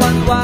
one. one.